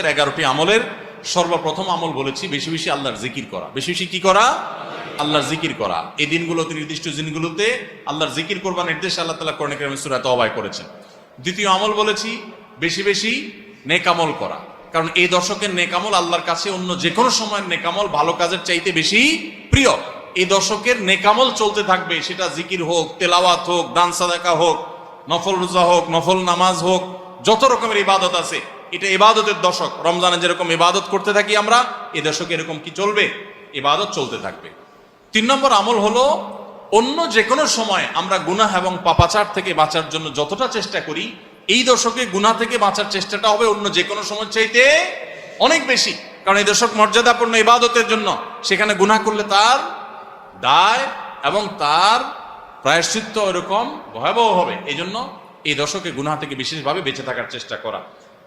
এগারোটি আমলের সর্বপ্রথম আমল বলেছি, বেশি বেশি আল্লাহর জিকির করা। বেশি বেশি কি করা? আল্লাহর জিকির করা। এই দিনগুলোতে, নির্দিষ্ট দিনগুলোতে আল্লাহর জিকির করবার নির্দেশ আল্লাহ তালা করণে কেরামে সুরাত অবায় করেছেন। দ্বিতীয় আমল বলেছি, বেশি বেশি নেকামল করা। কারণ এই দশকের নেকামল আল্লাহর কাছে অন্য যে কোনো সময়ের নেকামল ভালো কাজের চাইতে বেশি প্রিয়। এই দর্শকের নেকামল চলতে থাকবে, সেটা জিকির হোক, তেলাওয়াত হোক, দান সাদাকা হোক, নফল রোজা হোক, নফল নামাজ হোক, যত রকমের ইবাদত আছে এটা ইবাদতের দশক। রমজানে যেরকম ইবাদত করতে থাকি আমরা, এ দশকে এরকম কি চলবে? ইবাদত চলতে থাকবে। তিন নম্বর আমল হলো, অন্য যে কোনো সময় আমরা গুনাহ এবং পাপাচার থেকে বাঁচার জন্য যতটা চেষ্টা করি, এই দশকে গুনাহ থেকে বাঁচার চেষ্টাটা হবে অন্য যে কোনো সময় চাইতে অনেক বেশি। কারণ এই দশক মর্যাদাপূর্ণ ইবাদতের জন্য সেখানে গুনাহ করলে তার দায় এবং তার প্রায়শ্চিত্ত এরকম ভয়াবহ হবে। এই জন্য এই দশকে গুনাহ থেকে বিশেষভাবে বেঁচে থাকার চেষ্টা করা।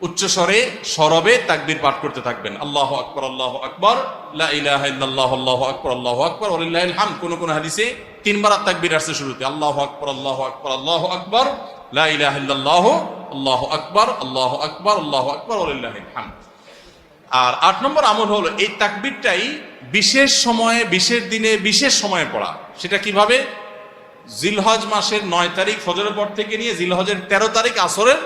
উচ্চ স্বরে সরবে তাকবির পাঠ করতে থাকবেন আল্লাহ আকবর আল্লাহ আকবর লা ইলাহা ইল্লাল্লাহ আল্লাহু আকবর আল্লাহু আকবর হামদ কোন কোন হাদিসে তিনবার তাকবীর আসছে শুরুতে আল্লাহ আকবর আল্লাহ আকবর আল্লাহু আকবর লা ইলাহা ইল্লাল্লাহ আকবর আল্লাহু আকবর আল্লাহু আকবর হামদ আর আট নম্বর আমল হলো এই তাকবীরটাই বিশেষ সময়ে বিশেষ দিনে বিশেষ সময়ে পড়া সেটা কীভাবে জিলহজ মাসের নয় তারিখ ফজরের পর থেকে নিয়ে জিলহজের তেরো তারিখ আসরের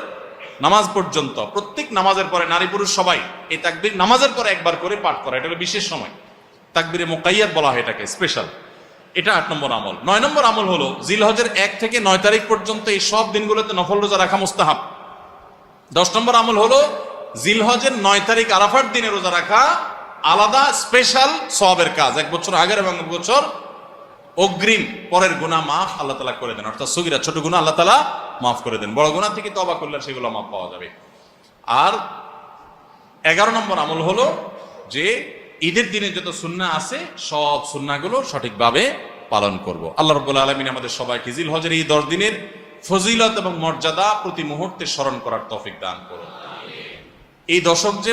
নামাজ পর্যন্ত, প্রত্যেক নামাজের পরে নারী পুরুষ সবাই এই তাকবির নামাজের পরে একবার করে পাঠ করা, এটা হলো বিশেষ সময়। তাকবিরে মোকাইয়াত বলা হয় এটাকে স্পেশাল এটা আট নম্বর আমল। নয় নম্বর আমল হলো জিলহজের এক থেকে নয় তারিখ পর্যন্ত এই সব দিনগুলোতে নফল রোজা রাখা মুস্তাহাব। দশ নম্বর আমল হলো জিলহজের নয় তারিখ আরাফার দিনে রোজা রাখা আলাদা স্পেশাল সবের কাজ। এক বছর আগের এবং এক বছর অগ্রিম পরের গুণা মাফ আল্লাহ তালা করে দেন। অর্থাৎ সগিরা, ছোট গুণা আল্লাহ তালা মাফ করে দেন। বড় গুণা থেকে তবা করলে সেগুলো মাফ পাওয়া যাবে। আর এগারো নম্বর আমল হলো যে ঈদের দিনে যত সুন্না আছে, সব সুন্নাগুলো সঠিকভাবে পালন করব। আল্লাহ রব্বুল আলমিন আমাদের সবাইকে জিল হজের এই দশ দিনের ফজিলত এবং মর্যাদা প্রতি মুহূর্তে স্মরণ করার তফিক দান করুন। এই দশক যে